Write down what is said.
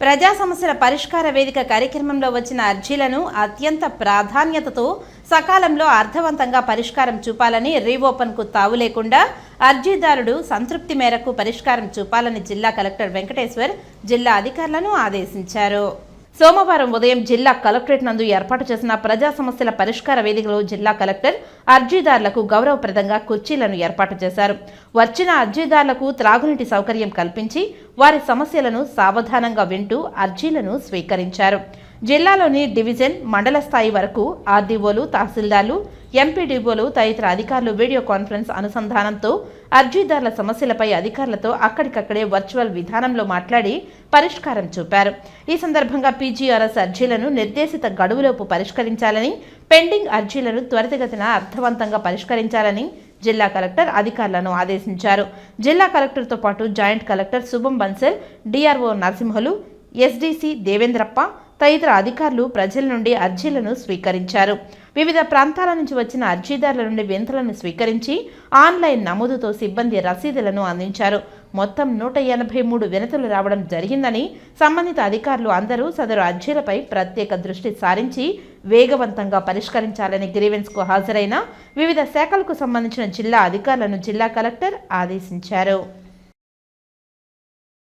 ప్రజా సమస్యల పరిష్కార వేదిక కార్యక్రమంలో వచ్చిన అర్జీలను అత్యంత ప్రాధాన్యతతో సకాలంలో అర్థవంతంగా పరిష్కారం చూపాలని రీఓపెన్కు తావు లేకుండా అర్జీదారుడు సంతృప్తి మేరకు పరిష్కారం చూపాలని జిల్లా కలెక్టర్ వెంకటేశ్వర్ జిల్లా అధికారులను ఆదేశించారు. సోమవారం ఉదయం జిల్లా కలెక్టరేట్ నందు ఏర్పాటు చేసిన ప్రజా సమస్యల పరిష్కార వేదికలో జిల్లా కలెక్టర్ అర్జీదారులకు గౌరవప్రదంగా కుర్చీలను ఏర్పాటు చేశారు. వచ్చిన అర్జీదారులకు త్రాగునీటి సౌకర్యం కల్పించి వారి సమస్యలను సావధానంగా వింటూ అర్జీలను స్వీకరించారు. జిల్లాలోని డివిజన్ మండల స్థాయి వరకు ఆర్డీఓలు తహసీల్దార్లు ఎంపీడీఓలు తదితర అధికారులు వీడియో కాన్ఫరెన్స్ అనుసంధానంతో అర్జీదారుల సమస్యలపై అధికారులతో అక్కడికక్కడే వర్చువల్ విధానంలో మాట్లాడి పరిష్కారం చూపారు. ఈ సందర్భంగా పీజీఆర్ఎస్ అర్జీలను నిర్దేశిత గడువులోపు పరిష్కరించాలని పెండింగ్ అర్జీలను త్వరితగతిన అర్థవంతంగా పరిష్కరించాలని జిల్లా కలెక్టర్ అధికారులను ఆదేశించారు. జిల్లా కలెక్టర్తో పాటు joint collector Shubham Bansal DRO Narasimhulu SDC Devendrappa తదితర అధికారులు ప్రజల నుండి అర్జీలను స్వీకరించారు. వివిధ ప్రాంతాల నుంచి వచ్చిన అర్జీదారుల నుండి వింతలను స్వీకరించి ఆన్లైన్ నమోదుతో సిబ్బంది రసీదులను అందించారు. మొత్తం నూట ఎనభై మూడు వినతులు రావడం జరిగిందని సంబంధిత అధికారులు అందరూ సదరు అర్జీలపై ప్రత్యేక దృష్టి సారించి వేగవంతంగా పరిష్కరించాలని గ్రీవెన్స్కు హాజరైన వివిధ శాఖలకు సంబంధించిన జిల్లా అధికారులను జిల్లా కలెక్టర్ ఆదేశించారు.